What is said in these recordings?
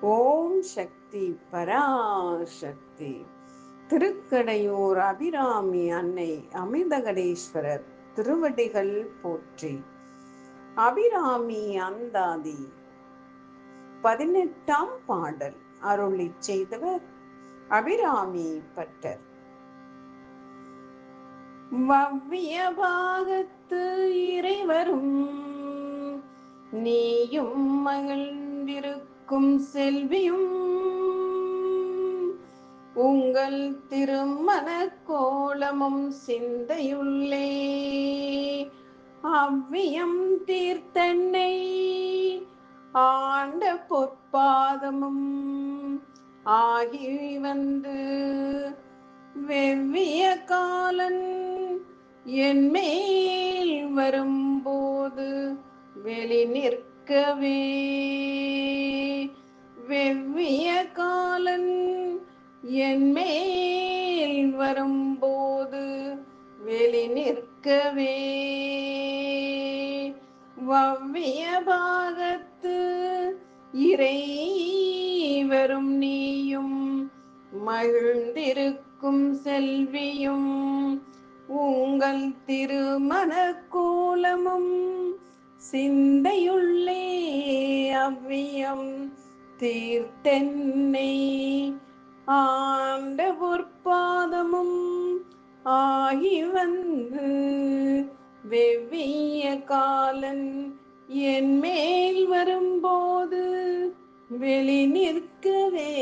ஓம் சக்தி பராசக்தி. திருக்கடையூர் அபிராமி அன்னை அமிர்தகடேஸ்வரர் திருவடிகள் போற்றி. அபிராமி அந்தாதி. பதினெட்டாம் பாடல். அருளி செய்தவர் அபிராமி பட்டர். வவ்விய பாகத்து இறைவரும் நீயும் மகிழ்ந்திருக்கும் செல்வியும் உங்கள் திருமண கோலமும் சிந்தையுள்ளே. அவ்வியம் தீர்த்தன்னை ஆண்ட பொற்பாதமும் ஆகி வந்து வெவ்விய காலன் என் மேல் வரும்போது வெளி நிற்க நிற்கவே வெவ்விய காலன் என்மேல் வரும்போது வெளி நிற்கவே. வவ்விய பாகத்து இறை வரும் நீயும் மகிழ்ந்திருக்கும் செல்வியும். உங்கள் திருமண கோலமும் சிந்தையுள்ளே அவ்வியம் தீர்த்தென்னை. ஆண்ட பொற்பாதமும் ஆகி வந்து வெவ்விய காலன் என் மேல் வரும்போது வெளி நிற்கவே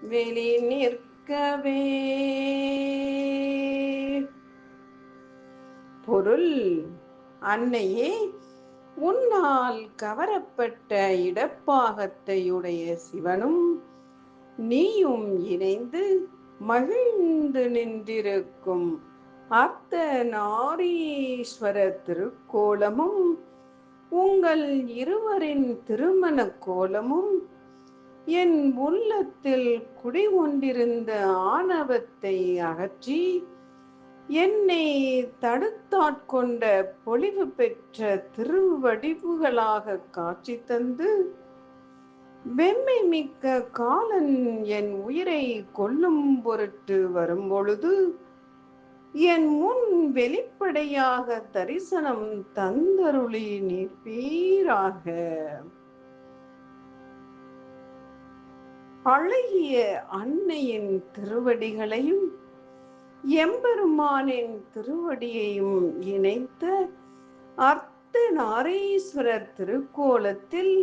வெளி நிற்கவே. பொருள் அன்னையே உன்னால் கவரப்பட்ட இடப்பாகத்தையுடைய சிவனும் நீயும் இணைந்து மகிழ்ந்து நின்றிருக்கும் அர்த்த நாரீஸ்வர திருக்கோலமும் உங்கள் இருவரின் திருமண கோலமும் என் உள்ளத்தில் குடிகொண்டிருந்த ஆணவத்தை அகற்றி என்னை தடுத்தாட்கொண்ட பொலிவு பெற்ற திருவடிவுகளாக காட்சி தந்து வெம்மை மிக்க காலன் என் உயிரை கொல்லும் பொருட்டு வரும்பொழுது என் முன் வெளிப்படையாக தரிசனம் தந்தருளி நிற்பீராக. அழகிய அன்னையின் திருவடிகளையும் எம்பெருமானின் திருவடியையும் இணைத்த அர்த்த நாரீஸ்வரர் திருக்கோலத்தில்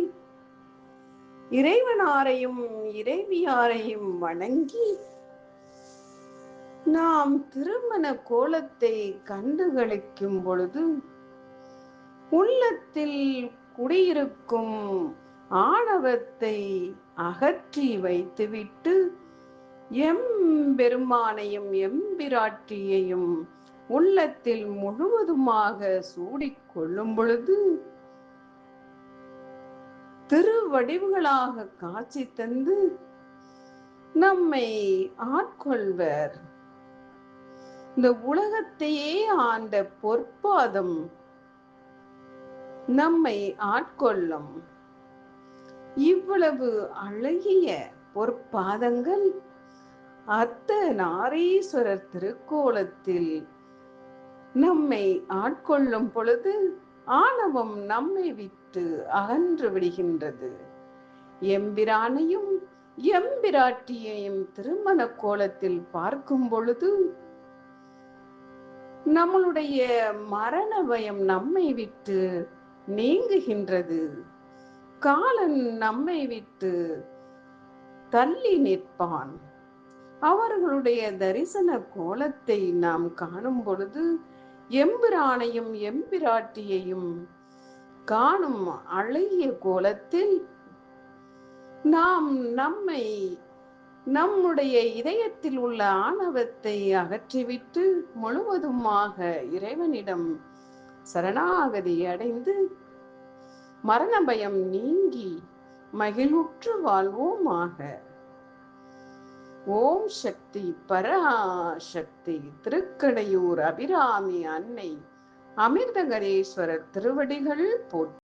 இறைவனாரையும் இறைவியாரையும் வணங்கி நாம் திருமண கோலத்தை கண்டுகளிக்கும் பொழுது உள்ளத்தில் குடியிருக்கும் ஆணவத்தை அகற்றி வைத்துவிட்டு எம் பெருமானையும் எம்பிராட்டியையும் உள்ளத்தில் முழுவதுமாக சூடிக்கொள்ளும் பொழுது திருவடிவுகளாக காட்சி தந்து நம்மை ஆட்கொள்வர். இந்த உலகத்தையே ஆண்ட பொற்பாதம் நம்மை ஆட்கொள்ளும். இவ்வளவு அழகிய பொற்பாதங்கள் அர்த்த நாரீஸ்வரர் திருக்கோலத்தில் நம்மை ஆட்கொள்ளும் பொழுது ஆணவம் நம்மை விட்டு அகன்று விடுகின்றது. எம்பிரானையும் எம்பிராட்டியையும் திருமண கோலத்தில் பார்க்கும் பொழுது நம்மளுடைய மரண பயம் நம்மை விட்டு நீங்குகின்றது. காலன் நம்மை விட்டு தள்ளி நிற்பான். அவர்களுடைய தரிசன கோலத்தை நாம் காணும் பொழுது எம்பிரானையும் எம்பிராட்டியையும் காணும் அழகிய கோலத்தில் நாம் நம்மை நம்முடைய இதயத்தில் உள்ள ஆணவத்தை அகற்றிவிட்டு முழுவதுமாக இறைவனிடம் சரணாகதி அடைந்து மரண பயம் நீங்கி மகிழ்வுற்று வாழ்வோமாக. ஓம் சக்தி பராசக்தி திருக்கடையூர் அபிராமி அன்னை அமிர்தகரேஸ்வரர் திருவடிகள் போற்றி.